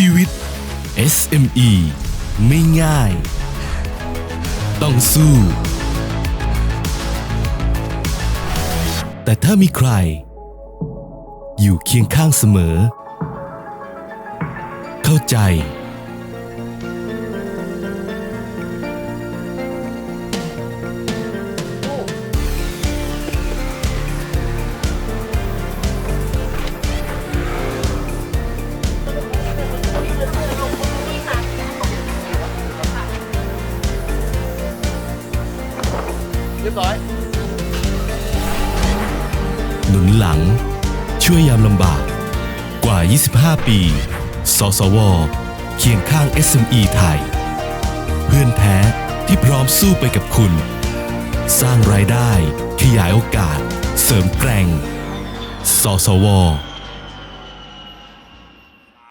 ชีวิต SME ไม่ง่าย ต้องสู้ แต่ถ้ามีใคร อยู่เคียงข้างเสมอ เข้าใจ เรียบร้อยหนุนหลัง ช่วยยามลำบาก กว่า 25 ปี สสว เคียงข้าง SME ไทย เพื่อนแท้ที่พร้อมสู้ไปกับคุณ สร้างรายได้ ขยายโอกาส เสริมแกร่ง สสว